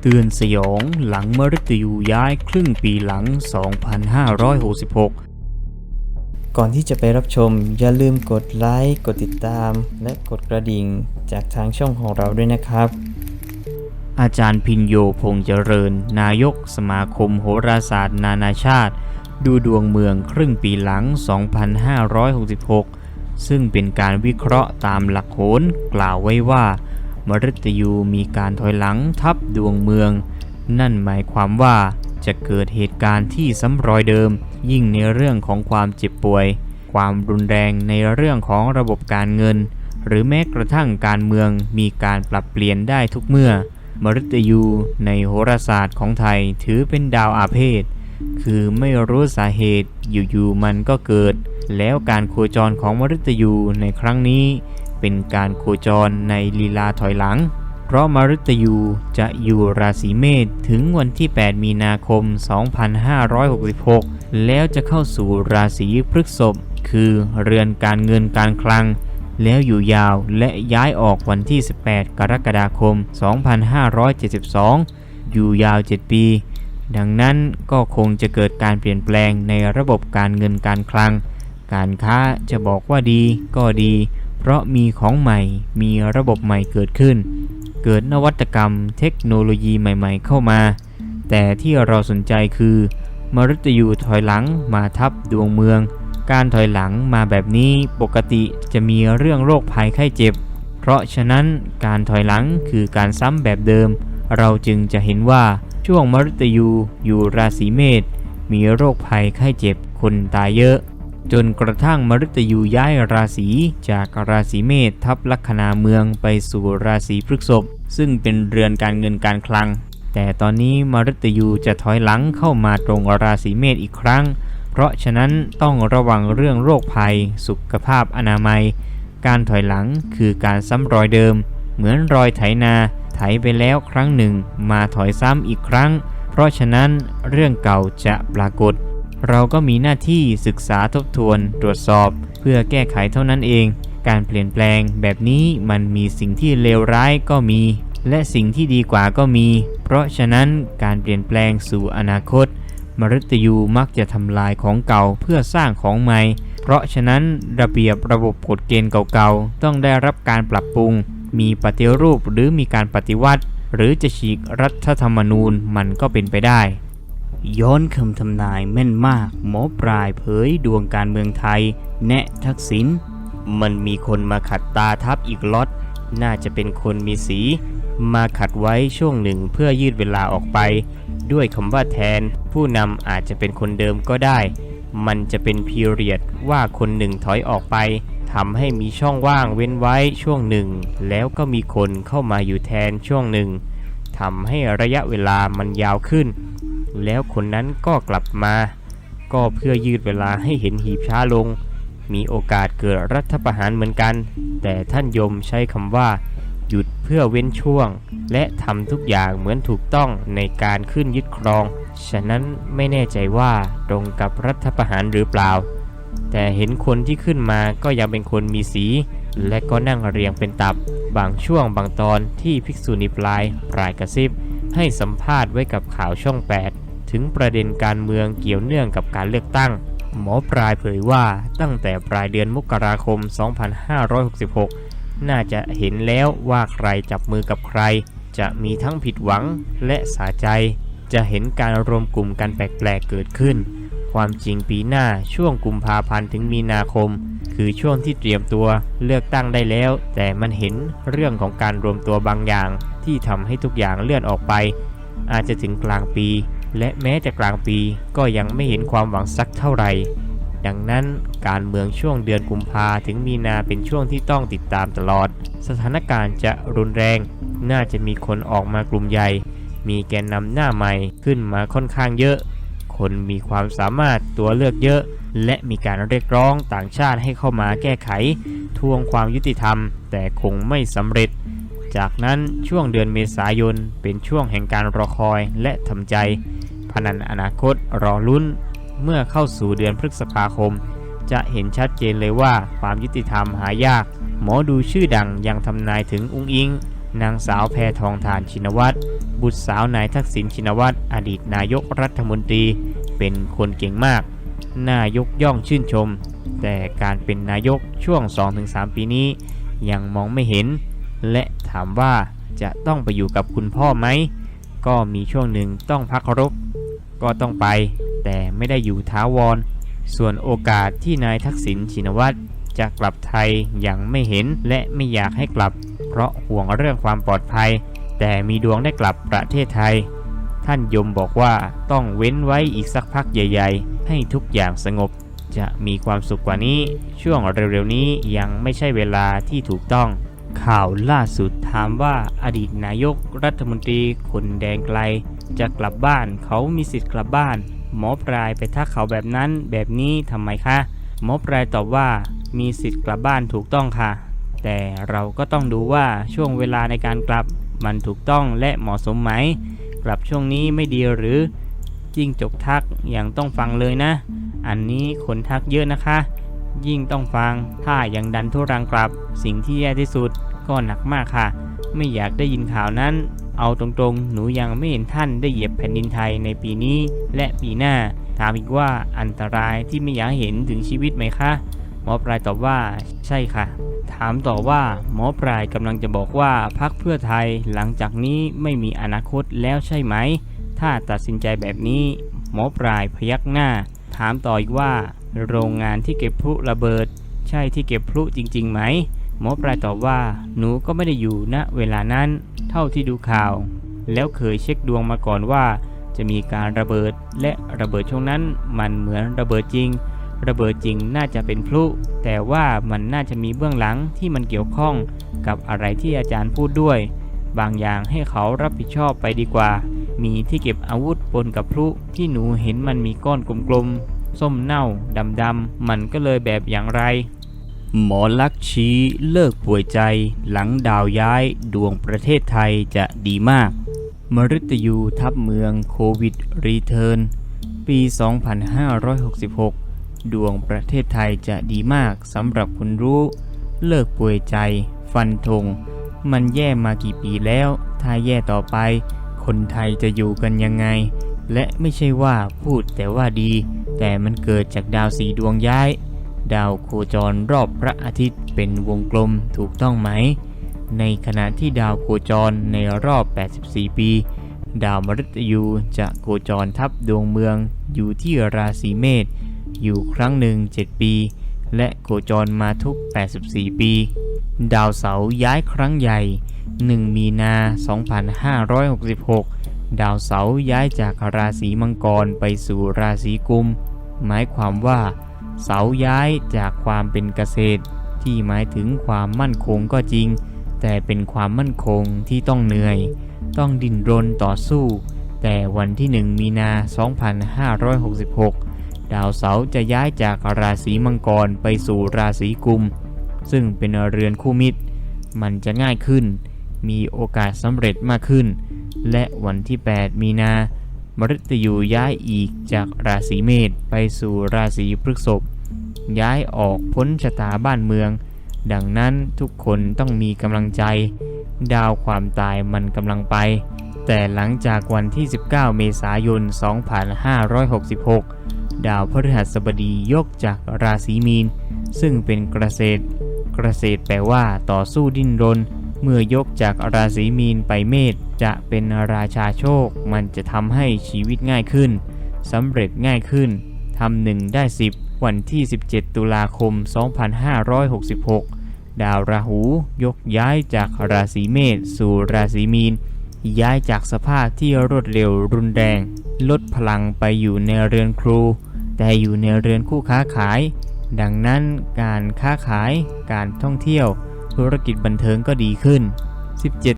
เตือนสยองหลังมฤตยูย้ายครึ่งปีหลัง 2566 ก่อนที่จะไปรับชม อย่าลืมกดไลค์กดติดตาม และกดกระดิ่งจากทางช่องของเราด้วยนะครับ อาจารย์พินโยพงษ์เจริญ นายกสมาคมโหราศาสตร์ นานาชาติ ดูดวงเมืองครึ่งปีหลัง 2566 ซึ่งเป็นการวิเคราะห์ตามหลักโหนกล่าวไว้ว่า มฤตยูมีการถอยหลังทับดวงเมือง นั่นหมายความว่าจะเกิดเหตุการณ์ที่ซ้ำรอยเดิม ยิ่งในเรื่องของความเจ็บป่วย ความรุนแรงในเรื่องของระบบการเงิน หรือแม้กระทั่งการเมืองมีการปรับเปลี่ยนได้ทุกเมื่อ มฤตยูในโหราศาสตร์ของไทยถือเป็นดาวอาเพศ คือไม่รู้สาเหตุอยู่ๆมันก็เกิด แล้วการโคจรของมฤตยูในครั้งนี้ เป็นการโคจรในลีลาถอยหลัง เพราะมฤตยูจะอยู่ราศีเมษถึงวันที่ 8 มีนาคม 2566 แล้วจะเข้าสู่ราศีพฤษภคือเรือนการเงินการคลัง แล้วอยู่ยาวและย้ายออกวันที่ 18 กรกฎาคม 2572 อยู่ยาว 7 ปี ดังนั้นก็คงจะเกิดการเปลี่ยนแปลงในระบบการเงินการคลัง การค้าจะบอกว่าดีก็ดี เพราะมีของใหม่ มีระบบใหม่เกิดขึ้น เกิดนวัตกรรมเทคโนโลยีใหม่ๆ เข้ามา แต่ที่เราสนใจคือมฤตยูถอยหลังมาทับดวงเมือง การถอยหลังมาแบบนี้ปกติจะมีเรื่องโรคภัยไข้เจ็บ เพราะฉะนั้นการถอยหลังคือการซ้ำแบบเดิม เราจึงจะเห็นว่าช่วงมฤตยูอยู่ราศีเมษมีโรคภัยไข้เจ็บคนตายเยอะ จนกระทั่งมฤตยูย้ายราศีจากราศีเมษทับลัคนาเมืองไปสู่ราศีพฤษภซึ่งเป็นเรือนการเงินการคลัง แต่ตอนนี้มฤตยูจะถอยหลังเข้ามาตรงราศีเมษอีกครั้ง เพราะฉะนั้นต้องระวังเรื่องโรคภัย สุขภาพอนามัย การถอยหลังคือการซ้ำรอยเดิม เหมือนรอยไถนาไถไปแล้วครั้งหนึ่ง มาถอยซ้ำอีกครั้ง เพราะฉะนั้นเรื่องเก่าจะปรากฏ เราก็มีหน้าที่ศึกษาทบทวน ตรวจสอบ เพื่อแก้ไขเท่านั้นเอง การเปลี่ยนแปลงแบบนี้มันมีสิ่งที่เลวร้ายก็มี และสิ่งที่ดีกว่าก็มี เพราะฉะนั้นการเปลี่ยนแปลงสู่อนาคต มฤตยูมักจะทำลายของเก่าเพื่อสร้างของใหม่ เพราะฉะนั้นระเบียบระบบกฎเกณฑ์เก่าๆ ต้องได้รับการปรับปรุง มีปฏิรูปหรือมีการปฏิวัติ หรือจะฉีกรัฐธรรมนูญมันก็เป็นไปได้ ย้อนคำทำนายแม่นมาก หมอปลายเผยดวงการเมืองไทย แนะทักษิณมันมีคนมาขัดตาทับอีกล็อต น่าจะเป็นคนมีสี มาขัดไว้ช่วงหนึ่งเพื่อยืดเวลาออกไป ด้วยคำว่าแทน ผู้นำอาจจะเป็นคนเดิมก็ได้ มันจะเป็นพีเรียดว่าคนหนึ่งถอยออกไปทำให้มีช่องว่างเว้นไว้ช่วงหนึ่ง แล้วก็มีคนเข้ามาอยู่แทนช่วงหนึ่งทำให้ระยะเวลามันยาวขึ้น แล้วคนนั้นก็กลับมา ก็เพื่อยืดเวลาให้เห็นหีบช้าลง มีโอกาสเกิดรัฐประหารเหมือนกัน แต่ท่านยมใช้คำว่า หยุดเพื่อเว้นช่วง และทำทุกอย่างเหมือนถูกต้องในการขึ้นยึดครอง ฉะนั้นไม่แน่ใจว่าตรงกับรัฐประหารหรือเปล่า แต่เห็นคนที่ขึ้นมาก็ยังเป็นคนมีสี และก็นั่งเรียงเป็นตับ บางช่วงบางตอนที่ภิกษุณีปลายปลายกระซิบ ให้สัมภาษณ์ไว้กับข่าวช่อง 8 ถึงประเด็นการเมืองเกี่ยวเนื่องกับการเลือกตั้ง หมอปลายเผยว่าตั้งแต่ปลายเดือนมกราคม 2566 น่าจะเห็นแล้วว่าใครจับมือกับใคร จะมีทั้งผิดหวังและสาใจ จะเห็นการรวมกลุ่มกันแปลกๆเกิดขึ้น ความจริงปีหน้าช่วงกุมภาพันธ์ถึงมีนาคม คือช่วงที่เตรียมตัวเลือกตั้งได้แล้ว แต่มันเห็นเรื่องของการรวมตัวบางอย่าง ที่ทำให้ทุกอย่างเลื่อนออกไป อาจจะถึงกลางปี และแม้จะกลางปีก็ยังไม่เห็นความหวังสักเท่าไหร่ดังนั้นการเมืองช่วงเดือนกุมภาถึงมีนาเป็นช่วงที่ต้องติดตามตลอด สถานการณ์จะรุนแรง น่าจะมีคนออกมากลุ่มใหญ่ มีแกนนำหน้าใหม่ขึ้นมาค่อนข้างเยอะ คนมีความสามารถตัวเลือกเยอะ และมีการเรียกร้องต่างชาติให้เข้ามาแก้ไข ทวงความยุติธรรม แต่คงไม่สำเร็จ จากนั้นช่วงเดือนเมษายนเป็นช่วงแห่งการรอคอยและทำใจ พนันอนาคตรอลุ้น เมื่อเข้าสู่เดือนพฤษภาคม จะเห็นชัดเจนเลยว่าความยุติธรรมหายาก หมอดูชื่อดังยังทำนายถึงอุ้งอิงนางสาวแพทองทานชินวัตร บุตรสาวนายทักษิณชินวัตรอดีตนายกรัฐมนตรี เป็นคนเก่งมาก น่ายกย่องชื่นชม แต่การเป็นนายกช่วง 2-3 ปีนี้ ยังมองไม่เห็น และถามว่าจะต้องไปอยู่กับคุณพ่อไหม ก็มีช่วงหนึ่งต้องพักรบ ก็ต้องไป แต่ไม่ได้อยู่ท้าวร ส่วนโอกาสที่นายทักษิณชินวัตรจะกลับไทยยังไม่เห็นและไม่อยากให้กลับ เพราะห่วงเรื่องความปลอดภัย แต่มีดวงได้กลับประเทศไทย ท่านยมบอกว่าต้องเว้นไว้อีกสักพักใหญ่ ๆ ให้ทุกอย่างสงบ จะมีความสุขกว่านี้ ช่วงเร็วๆนี้ยังไม่ใช่เวลาที่ถูกต้อง ข่าวล่าสุดถามว่าอดีตนายกรัฐมนตรีคนแดงไกล จะกลับบ้านเขามีสิทธิ์กลับบ้าน หมอปลายไปทักเขาแบบนั้นแบบนี้ทำไมคะหมอปลายตอบว่ามีสิทธิ์กลับบ้านถูกต้องค่ะ แต่เราก็ต้องดูว่าช่วงเวลาในการกลับ มันถูกต้องและเหมาะสมไหม กลับช่วงนี้ไม่ดีหรือจิ้งจกทักอย่างต้องฟังเลยนะ อันนี้คนทักเยอะนะคะ ยิ่งต้องฟังถ้ายังดันทุรังกลับ สิ่งที่แย่ที่สุดก็หนักมากค่ะ ไม่อยากได้ยินข่าวนั้น เอาตรงๆ หนูยังไม่เห็นท่านได้เหยียบแผ่นดินไทยในปีนี้และปีหน้า ถามอีกว่าอันตรายที่ไม่อยากเห็นถึงชีวิตไหมคะ หมอปลายตอบว่า ใช่ค่ะ ถามต่อว่าหมอปลายกำลังจะบอกว่าพักเพื่อไทยหลังจากนี้ไม่มีอนาคตแล้วใช่ไหม ถ้าตัดสินใจแบบนี้ หมอปลายพยักหน้า ถามต่ออีกว่า โรงงานที่เก็บพลุระเบิด ใช่ที่เก็บพลุจริงๆไหม หมอปลายตอบว่า หนูก็ไม่ได้อยู่ณเวลานั้น เท่าที่ดูข่าว แล้วเคยเช็คดวงมาก่อนว่า จะมีการระเบิดและระเบิดช่วงนั้นมันเหมือนระเบิดจริง ระเบิดจริงน่าจะเป็นพลุ แต่ว่ามันน่าจะมีเบื้องหลังที่มันเกี่ยวข้องกับอะไรที่อาจารย์พูดด้วย บางอย่างให้เขารับผิดชอบไปดีกว่า มีที่เก็บอาวุธปนกับพลุที่หนูเห็นมันมีก้อนกลมๆ ส้มเน่าดำๆ มันก็เลยแบบอย่างไร หมอลักชี้เลิกป่วยใจ หลังดาวย้ายดวงประเทศไทยจะดีมาก มฤตยูทับเมืองโควิดรีเทิร์นปี 2566 ดวงประเทศไทยจะดีมากสำหรับคุณรู้ เลิกป่วยใจ ฟันธง มันแย่มากี่ปีแล้ว ถ้าแย่ต่อไป คนไทยจะอยู่กันยังไง และไม่ใช่ว่าพูดแต่ว่าดี แต่มันเกิดจากดาวสีดวงย้าย ดาวโคจรรอบพระอาทิตย์เป็นวงกลมถูกต้องไหม ในขณะที่ดาวโคจรในรอบ 84 ปี ดาวมฤตยูจะโคจรทับดวงเมืองอยู่ที่ราศีเมษ อยู่ครั้งหนึ่ง 7 ปี และโคจรมาทุก 84 ปี ดาวเสาร์ย้ายครั้งใหญ่ 1 มีนา 2566 ดาวเสาร์ย้ายจากราศีมังกรไปสู่ราศีกุม หมายความว่า เสาย้ายจากความเป็นเกษตร ที่หมายถึงความมั่นคงก็จริง แต่เป็นความมั่นคงที่ต้องเหนื่อย ต้องดิ้นรนต่อสู้ แต่วันที่ 1 มีนา 2566 ดาวเสาร์จะย้ายจากราศีมังกรไปสู่ราศีกุม ซึ่งเป็นเรือนคู่มิตร มันจะง่ายขึ้น มีโอกาสสำเร็จมากขึ้น และวันที่ 8 มีนามฤตยูย้ายอีกจากราศีเมษไปสู่ราศีพฤษภย้ายออกพ้นชะตาบ้านเมือง ดังนั้นทุกคนต้องมีกำลังใจ ดาวความตายมันกำลังไป แต่หลังจากวันที่ 19 เมษายน 2566 ดาวพฤหัสบดียกจากราศีมีน ซึ่งเป็นเกษตร เกษตรแปลว่าต่อสู้ดิ้นรน เมื่อยกจากราศีมีนไปเมษจะเป็นราชาโชค มันจะทำให้ชีวิตง่ายขึ้นสำเร็จง่ายขึ้นทำหนึ่งได้ 10 วันที่ 17 ตุลาคม 2566 ดาวราหูยกย้ายจากราศีเมษสู่ราศีมีน ย้ายจากสภาพที่รวดเร็วรุนแรง ลดพลังไปอยู่ในเรือนครู แต่อยู่ในเรือนคู่ค้าขาย ดังนั้นการค้าขาย การท่องเที่ยว ธุรกิจบันเทิงก็ดีขึ้น 17